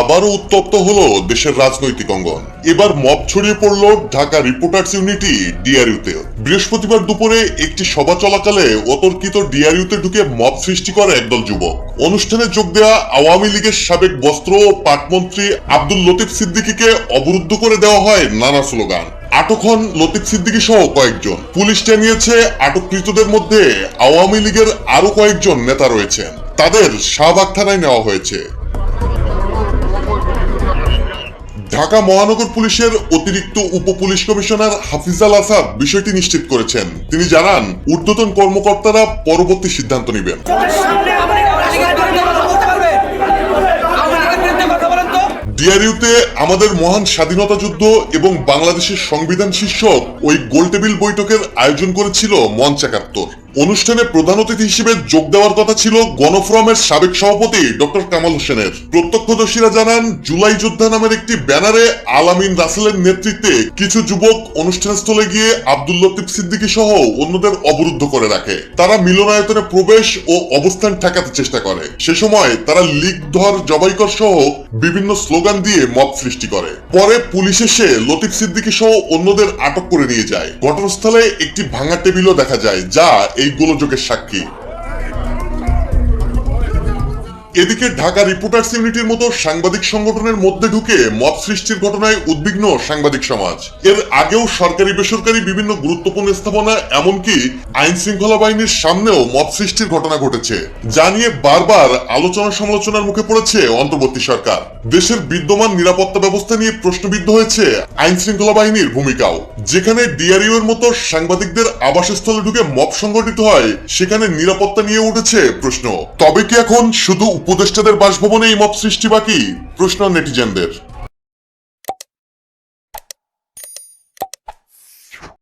আবারও উত্তপ্ত হলো দেশের রাজনৈতিক অঙ্গন। এবার মব ছড়িয়ে পড়ল ঢাকা রিপোর্টার্স ইউনিটি ডিআরইউতে। বৃহস্পতিবার দুপুরে একটি সভা চলাকালে অতর্কিত ডিআরইউতে ঢুকে মব সৃষ্টি করে একদল যুবক। অনুষ্ঠানে যোগ দেওয়া আওয়ামী লীগের সাবেক বস্ত্র ও পাটমন্ত্রী আব্দুল লতিফ সিদ্দিকীকে অবরুদ্ধ করে দেওয়া হয় নানা স্লোগান। আটক হন লতিফ সিদ্দিকী সহ কয়েকজন। পুলিশ জানিয়েছে, আটককৃতদের মধ্যে আওয়ামী লীগের আরও কয়েকজন নেতা রয়েছেন। তাদের শাহবাগ থানায় নেওয়া হয়েছে। ঢাকা মহানগর পুলিশের অতিরিক্ত উপ পুলিশ কমিশনার হাফিজাল আসাদ বিষয়টি নিশ্চিত করেছেন। তিনি জানান, ঊর্ধ্বতন কর্মকর্তারা পরবর্তী সিদ্ধান্ত নেবেন। ডিআরইউতে আমাদের মহান স্বাধীনতা যুদ্ধ এবং বাংলাদেশের সংবিধান শীর্ষক ওই গোলটেবিল বৈঠকের আয়োজন করেছিল মঞ্চ একাত্তর অনুষ্ঠানে প্রধান অতিথি হিসেবে যোগ দেওয়ার কথা ছিল গণফোরামের সাবেক সভাপতি ডক্টর কামাল হোসেনের। প্রত্যক্ষদর্শীরা জানান, জুলাই যোদ্ধা নামের একটি ব্যানারে আলামিন রাসেলের নেতৃত্বে কিছু যুবক অনুষ্ঠানস্থলে গিয়ে আব্দুল লতিফ সিদ্দিকী সহ অন্যদের অবরুদ্ধ করে রাখে। তারা মিলনায়তনে প্রবেশ ও অবস্থান ঠেকাতে চেষ্টা করে। সে সময় তারা লিগ ধর জবাইকর সহ বিভিন্ন স্লোগান দিয়ে মত সৃষ্টি করে। পরে পুলিশ এসে লতিফ সিদ্দিকী সহ অন্যদের আটক করে নিয়ে যায়। ঘটনাস্থলে একটি ভাঙা টেবিলও দেখা যায়, যা এই গোলযোগের সাক্ষী। এদিকে ঢাকা রিপোর্টার্স ইউনিটির মতো সাংবাদিক সংগঠনের মধ্যে ঢুকে মত সৃষ্টির ঘটনায় উদ্বিগ্ন সাংবাদিক সমাজ। এর আগেও সরকারি, বেসরকারি বিভিন্ন গুরুত্বপূর্ণ স্থাপনা, এমনকি আইন শৃঙ্খলা বাহিনীর সামনেও মত সৃষ্টির ঘটনা ঘটেছে। যা নিয়ে বারবার আলোচনা সমালোচনার মুখে পড়েছে অন্তর্বর্তী সরকার। দেশের বিদ্যমান নিরাপত্তা ব্যবস্থা নিয়ে প্রশ্নবিদ্ধ হয়েছে আইন শৃঙ্খলা বাহিনীর ভূমিকাও। যেখানে ডিআরইউ এর মতো সাংবাদিকদের আবাসস্থলে ঢুকে মব সংগঠিত হয়, সেখানে নিরাপত্তা নিয়ে উঠেছে প্রশ্ন। তবে কি এখন শুধু উপদেষ্টাদের বাসভবনে এই মত সৃষ্টি বাকি? প্রশ্ন নেটিজেনদের।